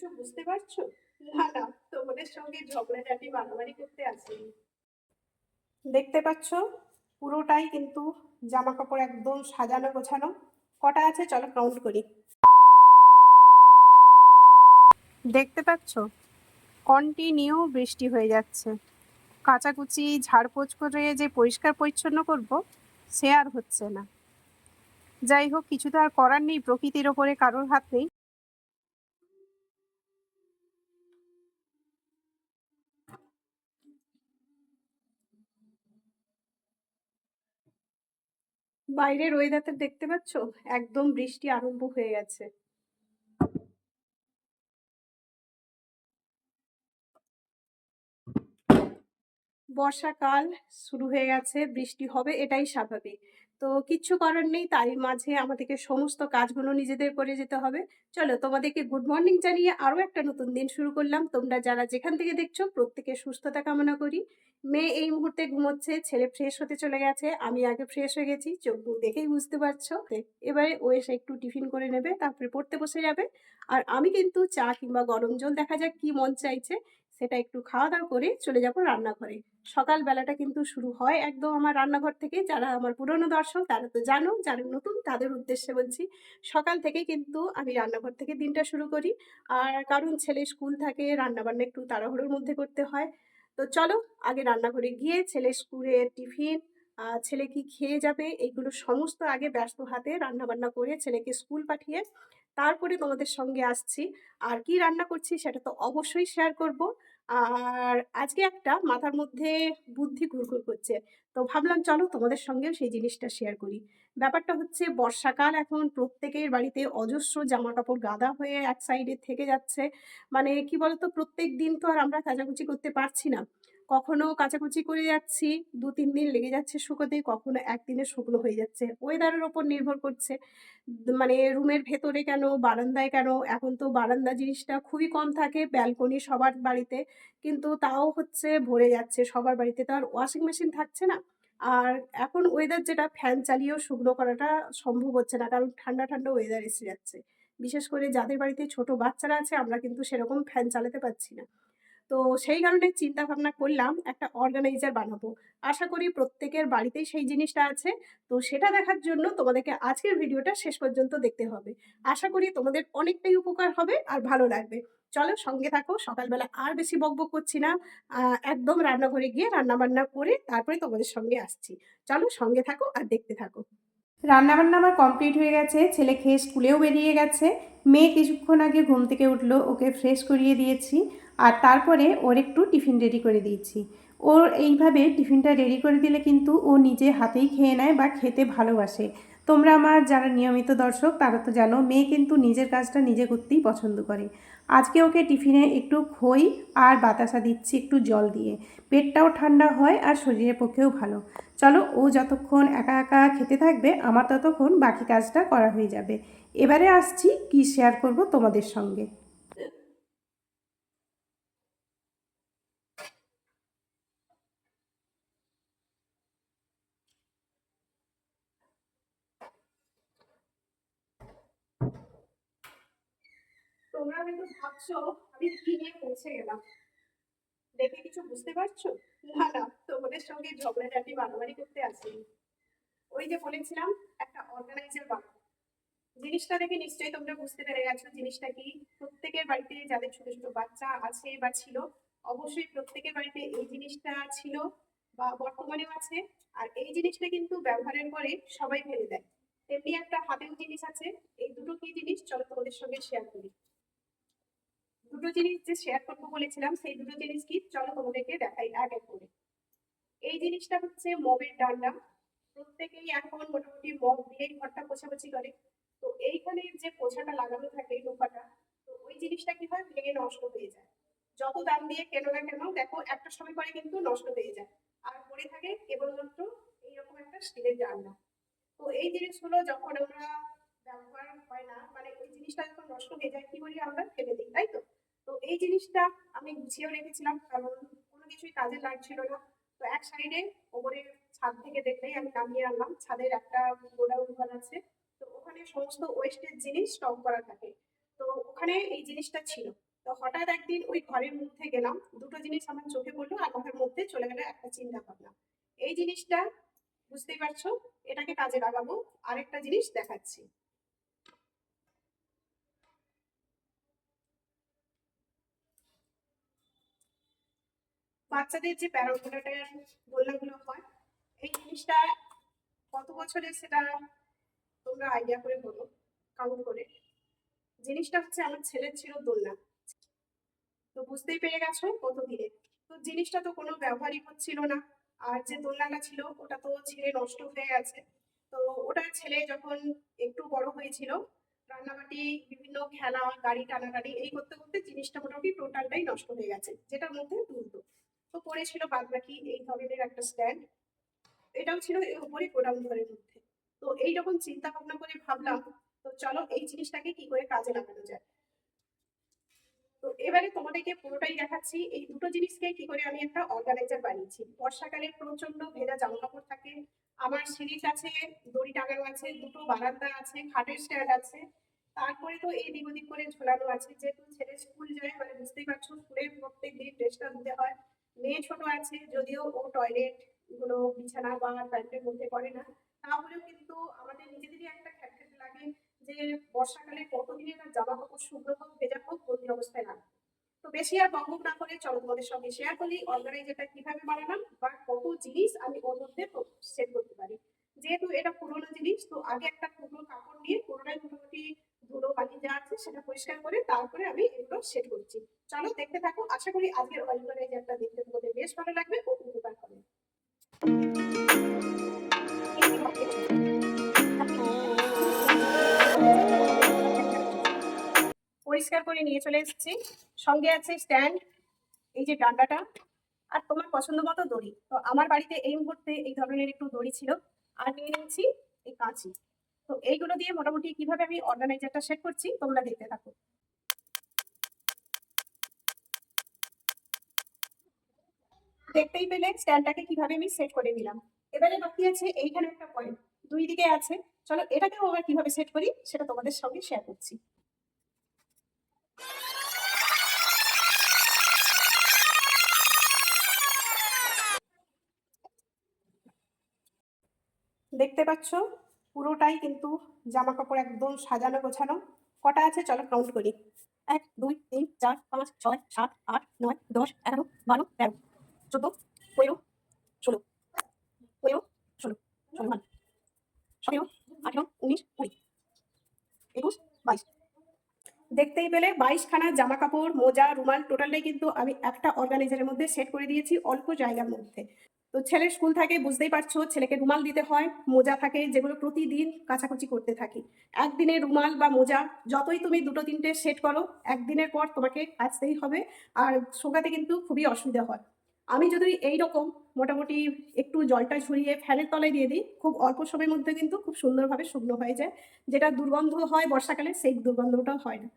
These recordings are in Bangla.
কিছু বুঝতে পারছ? না না তোমাদের সঙ্গে ঝগড়াঝাটি মারামারি করতে আসিনি। দেখতে পাচ্ছ পুরোটাই কিন্তু জামা কাপড় একদম সাজানো গোছানো। কটা আছে? চলো কাউন্ট করি। দেখতে পাচ্ছ কন্টিনিউ বৃষ্টি হয়ে যাচ্ছে। কাচাকুচি ঝাড়পোছ করে যে পরিষ্কার পরিচ্ছন্ন করব সে আর হচ্ছে না। যাই হোক কিছু তো আর করার নেই প্রকৃতির ওপরে কারোর হাত নেই। বাইরের ওয়েদারটা দেখতে পাচ্ছ? একদম বৃষ্টি আরম্ভ হয়ে গেছে। বর্ষাকাল শুরু হয়ে গেছে, বৃষ্টি হবে, এটাই স্বাভাবিক। তো কিচ্ছু করার নেই তারই মাঝে আমাদেরকে সমস্ত কাজগুলো নিজেদের করে যেতে হবে। চলো তোমাদেরকে গুড মর্নিং জানিয়ে আরও একটা নতুন দিন শুরু করলাম। তোমরা যারা যেখান থেকে দেখছ প্রত্যেকে সুস্থতা কামনা করি। মেয়ে এই মুহূর্তে ঘুমোচ্ছে, ছেলে ফ্রেশ হতে চলে গেছে, আমি আগে ফ্রেশ হয়ে গেছি, চোখ দেখেই বুঝতে পারছ। এবারে ও এসে একটু টিফিন করে নেবে, তারপরে পড়তে বসে যাবে। আর আমি কিন্তু চা কিংবা গরম জল দেখা যাক কি মন চাইছে। সেটা একটু খাওয়া দাওয়া করে চলে যাব রান্নাঘরে। সকালবেলাটা কিন্তু শুরু হয় একদম আমার রান্নাঘর থেকে যারা আমার পুরনো দর্শক, তারা তো জানো, যারা নতুন, তাদের উদ্দেশ্যে বলছি, সকাল থেকে কিন্তু আমি রান্নাঘর থেকে দিনটা শুরু করি। আর কারণ ছেলে স্কুল থাকে, রান্নাবান্না একটু তাড়াহুড়োর মধ্যে করতে হয়। তো চলো, আগে রান্নাঘরে গিয়ে ছেলে স্কুলের টিফিন ছেলে কি খেয়ে যাবে, এইগুলো সমস্ত আগে ব্যস্ত হাতে রান্নাবান্না করে ছেলেকে স্কুল পাঠিয়ে তারপরে তোমাদের সঙ্গে আসছি। আর কি রান্না করছি সেটা তো অবশ্যই শেয়ার করব। আর আজকে একটা মাথার মধ্যে বুদ্ধি ঘুরঘুর করছে। তো ভাবলাম চলো তোমাদের সঙ্গেও সেই জিনিসটা শেয়ার করি। ব্যাপারটা হচ্ছে বর্ষাকাল এখন প্রত্যেকের বাড়িতে অজস্র জামা কাপড় গাদা হয়ে এক সাইডে থেকে যাচ্ছে। মানে কি বলতো, প্রত্যেক দিন তো আর আমরা কাজাকুচি করতে পারছি না। কখনো কাচাকুচি করে যাচ্ছি দু তিন দিন লেগে যাচ্ছে শুকোতে, কখনো একদিনে শুকনো হয়ে যাচ্ছে। ওয়েদারের ওপর নির্ভর করছে। মানে রুমের ভেতরে কেন, বারান্দায় কেন? এখন তো বারান্দা জিনিসটা খুবই কম থাকে ব্যালকনি সবার বাড়িতে। কিন্তু তাও হচ্ছে ভরে যাচ্ছে সবার বাড়িতে। তো আর ওয়াশিং মেশিন থাকছে না। আর এখন ওয়েদার যেটা ফ্যান চালিয়েও শুকনো করাটা সম্ভব হচ্ছে না। কারণ ঠান্ডা ঠান্ডা ওয়েদার এসে যাচ্ছে। বিশেষ করে যাদের বাড়িতে ছোট বাচ্চারা আছে, আমরা কিন্তু সেরকম ফ্যান চালাতে পারছি না। তো সেই কারণে চিন্তা ভাবনা করলাম একটা অর্গানাইজার বানাবো। আশা করি প্রত্যেকের বাড়িতেই সেই জিনিসটা আছে। তো সেটা দেখার জন্য তোমাদেরকে আজকের ভিডিওটা শেষ পর্যন্ত দেখতে হবে। আশা করি তোমাদের অনেকটাই উপকার হবে আর ভালো লাগবে। চলো সঙ্গে থাকো, সকালবেলা আর বেশি বকবক করছি না। একদম রান্নাঘরে গিয়ে রান্না বান্না করে তারপরে তোমাদের সঙ্গে আসছি। চলো সঙ্গে থাকো আর দেখতে থাকো। রান্নাবান্না আমার কমপ্লিট হয়ে গেছে। ছেলে খেয়ে স্কুলেও বেরিয়ে গেছে। মেয়ে কিছুক্ষণ আগে ঘুম থেকে উঠল, ওকে ফ্রেশ করিয়ে দিয়েছি। আর তারপরে ওর একটু টিফিন রেডি করে দিয়েছি। ওর এইভাবে টিফিনটা রেডি করে দিলে কিন্তু ও নিজে হাতেই খেয়ে নেয় বা খেতে ভালোবাসে। তোমরা আমার যারা নিয়মিত দর্শক, তারা তো জানো, মেয়ে কিন্তু নিজের কাজটা নিজে করতেই পছন্দ করে। আজকে ওকে টিফিনে একটু খই আর বাতাসা দিচ্ছি একটু জল দিয়ে। পেটটাও ঠান্ডা হয় আর শরীরের পক্ষেও ভালো। চলো, ও যতক্ষণ একা একা খেতে থাকবে, আমার ততক্ষণ বাকি কাজটা করা হয়ে যাবে। এবারে আসছি কি শেয়ার করব তোমাদের সঙ্গে। তোমরা কিন্তু ভাবছ আমি কি নিয়ে পৌঁছে গেলাম। দেখে কিছু বুঝতে পারছ? না না, তোমাদের সঙ্গে ঝগড়াঝাটি, মারামারি করতে আসিনি। ওই যে বলেছিলাম, একটা অর্গানাইজার বানাবো জিনিসটা দেখে নিশ্চয়ই তোমরা বুঝতে পেরে গেছো, জিনিসটা কি? প্রত্যেকের বাড়িতে যাদের ছোট ছোট বাচ্চা আছে বা ছিল, অবশ্যই প্রত্যেকের বাড়িতে এই জিনিসটা ছিল বা বর্তমানেও আছে। আর এই জিনিসটা কিন্তু ব্যবহারের পরে সবাই ফেলে দেয়। তেমনি একটা হাতেও জিনিস আছে, এই দুটো কি জিনিস? চলো তোমাদের সঙ্গে শেয়ার করি। দুটো জিনিস যে শেয়ার করব বলেছিলাম, সেই দুটো জিনিস কি? চলো তোমাদেরকে দেখাই এক এক করে। এই জিনিসটা হচ্ছে মবের ডান্ডা। প্রত্যেকেই এখন মোটামুটি মগ দিয়েই ঘরটা পোছাপোছি করে। তো এইখানে যে পোছাটা লাগানো থাকে লোহাটা তো ওই জিনিসটা কি হয়? ভেঙে নষ্ট হয়ে যায়। যত দাম দিয়ে কেন না কেন, দেখো একটা সময় পরে কিন্তু নষ্ট হয়ে যায়। আর পড়ে থাকে কেবলমাত্র এইরকম একটা স্টিলের ডান্ডা। তো এই জিনিসগুলো যখন আমরা ব্যবহার হয় না মানে ওই জিনিসটা যখন নষ্ট হয়ে যায়, কি করি আমরা? ফেলে দিই, তাই তো? এই জিনিসটা আমি গুছিয়েও রেখেছিলাম, কারণ কোনো কিছুই কাজে লাগছিল না। তো এক সাইডে ওপরে ছাদ থেকে দেখলেই আমি নামিয়ে আনলাম। ছাদের একটা গোডাউন ঘর আছে। তো ওখানে সমস্ত ওয়েস্টের জিনিস স্টক করা থাকে। তো ওখানে এই জিনিসটা ছিল। তো হঠাৎ একদিন ওই ঘরের মধ্যে গেলাম। দুটো জিনিস আমার চোখে পড়ল আর মাথার মধ্যে চলে গেল একটা চিন্তা ভাবনা। এই জিনিসটা বুঝতেই পারছ, এটাকে কাজে লাগাবো। আরেকটা জিনিস দেখাচ্ছি। বাচ্চাদের যে প্যারাবোলাটার দোলনাগুলো হয়, এই জিনিসটা কত বছরের সেটা তোমরা আইডিয়া করে বলো কাউন্ট করে। জিনিসটা হচ্ছে আমার ছেলের ছিল দোলনা। তো বুঝতেই পেরে গেছো কত দিনে। তো জিনিসটা তো কোনো ব্যবহারই হচ্ছিল না, আর যে দোলনাটা ছিল ওটা তো ছিঁড়ে নষ্ট হয়ে গেছে। তো ওটা ছেলে যখন একটু বড় হয়েছিল, রান্নাবাটি, বিভিন্ন খেলা, গাড়ি টানাটানি, এই করতে করতে জিনিসটা মোটামুটি টোটালটাই নষ্ট হয়ে গেছে, যেটার মধ্যে তুলতো। তো পড়েছিল বাদ বাকি এই ধরনের একটা স্ট্যান্ড এটাও ছিল এর উপরে গোডাউন ঘরের মধ্যে। তো এইরকম চিন্তা ভাবনা করে ভাবলাম, তো চলো এই জিনিসটাকে কি করে কাজে লাগানো যায়? তো এবারে তোমাদেরকে পুরোটাই দেখাচ্ছি। এই দুটো জিনিসকে কি করে আমি একটা অর্গানাইজার বানিয়েছি। বর্ষাকালে প্রচণ্ড ভেজা জামা কাপড় থাকে। আমার সিঁড়ির কাছে দড়ি টাঙানো আছে, দুটো বারান্দা আছে, খাটের স্ট্যান্ড আছে। তারপরে তো এই দিক ওদিক করে ঝোলানো আছে। যেহেতু ছেলে স্কুল যায় মানে বুঝতেই পারছ স্কুলে প্রত্যেক দিন ড্রেসটা ধুতে হয়। মেয়ে ছোট আছে, যদিও ও টয়লেটগুলো, বিছানা বা প্যান্টের মধ্যে করে না, তাহলেও কিন্তু আমাদের নিজেদেরই একটা খ্যাট লাগে যে বর্ষাকালে কতদিনের আর জামা কাপড় শুকনো হোক, ভেজা হোক, বন্দি অবস্থায় রাখব। তো বেশি আর বকবক না করে চলো তোমাদের সঙ্গে শেয়ার করি অর্গানাইজারটা কীভাবে বানালাম বা কত জিনিস আমি ওর মধ্যে সেট করতে পারি। যেহেতু এটা পুরোনো জিনিস, তো আগে একটা পুরোনো কাপড় নিয়ে পুরোটাই মোটামুটি ধুলো বালি যা আছে সেটা পরিষ্কার করে তারপরে আমি এগুলো সেট করছি। চলো দেখতে থাকো, আশা করি আজকের অর্গানাইজারটা দেখতে বেশ ভালো লাগবে উপকার হবে পরিষ্কার করে নিয়ে চলে এসেছি। সঙ্গে আছে স্ট্যান্ড এই যে ডান্ডাটা, আর তোমার পছন্দ মতো দড়ি। তো আমার বাড়িতে এই মুহূর্তে এই ধরনের একটু দড়ি ছিল। আর নিয়ে নিয়েছি এই কাঁচি। তো এইগুলো দিয়ে মোটামুটি কীভাবে আমি অর্গানাইজারটা সেট করছি, তোমরা দেখতে থাকো। দেখতেই পেলে স্ট্যান্ডটাকে কীভাবে আমি সেট করে নিলাম। এবারে বাকি আছে এইখানে একটা পয়েন্ট দুই দিকে আছে। চলো এটাকেও আবার কীভাবে সেট করি সেটা তোমাদের সঙ্গে শেয়ার করছি। দেখতে পাচ্ছ, পুরোটাই কিন্তু জামা কাপড় একদম সাজানো গোছানো। কটা আছে চলো কাউন্ট করি। এক, দুই, তিন, চার, পাঁচ, ছয়, সাত, আট, নয়, দশ, এগারো, বারো, তেরো। চোদ্দ পনেরো ষোলো। পনেরো ষোলো মান। সতেরো, আঠেরো, উনিশ, কুড়ি। একুশ, বাইশ। দেখতেই পেলে বাইশখানা জামা কাপড় মোজা, রুমাল, টোটালটাই কিন্তু আমি একটা অর্গানাইজারের মধ্যে সেট করে দিয়েছি অল্প জায়গার মধ্যে। তো ছেলের স্কুল থাকে, বুঝতেই পারছ, ছেলেকে রুমাল দিতে হয়, মোজা থাকে, যেগুলো প্রতিদিন কাচাকুচি করতে থাকি। একদিনে রুমাল বা মোজা, যতই তুমি দুটো, তিনটে সেট করো, একদিনের পর তোমাকে কাচতেই হবে। আর শোকাতে কিন্তু খুবই অসুবিধা হয়। আমি যদি এই রকম মোটামুটি একটু জলটা ছড়িয়ে ফ্যানের তলায় দিয়ে দিই, খুব অল্প সময়ের মধ্যে কিন্তু খুব সুন্দরভাবে শুকনো হয়ে যায়। যেটা দুর্গন্ধ হয় বর্ষাকালে, সেই দুর্গন্ধটাও হয় না।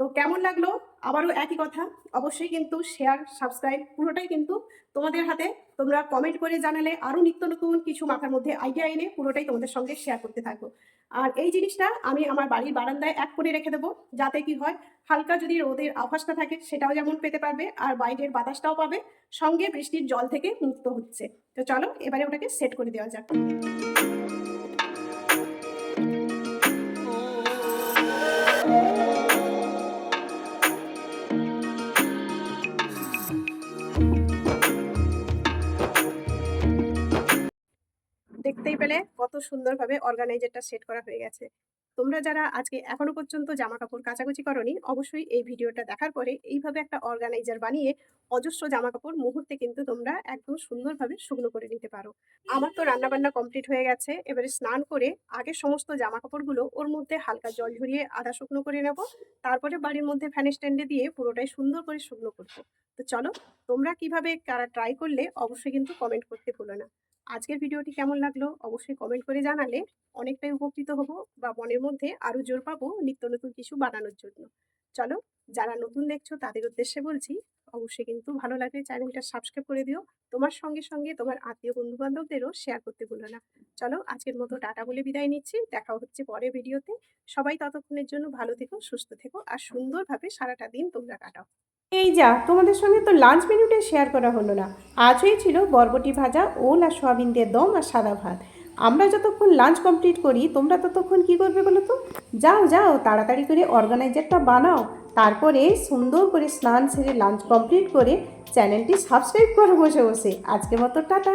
তো কেমন লাগল? আবারও একই কথা। অবশ্যই কিন্তু শেয়ার সাবস্ক্রাইব পুরোটাই কিন্তু তোমাদের হাতে। তোমরা কমেন্ট করে জানালে আরও নিত্য নতুন কিছু মাথার মধ্যে আইডিয়া এনে পুরোটাই তোমাদের সঙ্গে শেয়ার করতে থাকব। আর এই জিনিসটা আমি আমার বাড়ির বারান্দায় এক করে রেখে দেবো। যাতে কি হয়, হালকা যদি রোদের আভাসটা থাকে, সেটাও যেমন পেতে পারবে, আর বাইরের বাতাসটাও পাবে। সঙ্গে বৃষ্টির জল থেকে মুক্ত হচ্ছে। তো চলো, এবারে ওটাকে সেট করে দেওয়া যাক। দেখতেই পেলে কত সুন্দরভাবে অর্গানাইজারটা সেট করা হয়ে গেছে। তোমরা যারা আজকে এখনও পর্যন্ত জামা কাপড় কাচাকুচি করনি, অবশ্যই এই ভিডিওটা দেখার পরে এইভাবে একটা অর্গানাইজার বানিয়ে অজস্র জামা কাপড় মুহূর্তে কিন্তু তোমরা একদম সুন্দরভাবে শুকনো করে নিতে পারো। আমার তো রান্নাবান্না কমপ্লিট হয়ে গেছে, এবারে স্নান করে আগে সমস্ত জামা কাপড়গুলো ওর মধ্যে হালকা জল ঝরিয়ে আধা শুকনো করে নেব, তারপরে বাড়ির মধ্যে ফ্যান স্ট্যান্ডে দিয়ে পুরোটাই সুন্দর করে শুকনো করব। তো চলো, তোমরা কীভাবে কারা ট্রাই করলে অবশ্যই কিন্তু কমেন্ট করতে ভুলো না। আজকের ভিডিওটি কেমন লাগল অবশ্যই কমেন্ট করে জানালে অনেকটাই উপকৃত হব বা মনের মধ্যে আরও জোর পাবো নিত্য নতুন কিছু বানানোর জন্য। চলো, যারা নতুন দেখছ তাদের উদ্দেশ্যে বলছি, অবশ্যই কিন্তু ভালো লাগলে চ্যানেলটা সাবস্ক্রাইব করে দিও। তোমার সঙ্গে সঙ্গে তোমার আত্মীয় বন্ধু বান্ধবদেরও শেয়ার করতে ভুলো না। চলো, আজকের মতো টাটা বলে বিদায় নিচ্ছি। দেখা হচ্ছে পরের ভিডিওতে। সবাই ততক্ষণের জন্য ভালো থেকো, সুস্থ থেকো, আর সুন্দরভাবে সারাটা দিন তোমরা কাটাও। এই যা, তোমাদের সঙ্গে তো লাঞ্চ মেনুটা শেয়ার করা হলো না। আজ হয়েছিল বরবটি ভাজা, ওল আর সোয়াবিন দিয়ে দম আর সাদা ভাত। আমরা যতক্ষণ লাঞ্চ কমপ্লিট করি, তোমরা ততক্ষণ কি করবে বলো তো? যাও যাও, তাড়াতাড়ি করে অর্গানাইজারটা বানাও। তারপরে সুন্দর করে স্নান সেরে লাঞ্চ কমপ্লিট করে চ্যানেলটি সাবস্ক্রাইব করো বসে বসে। আজকে মতো টাটা।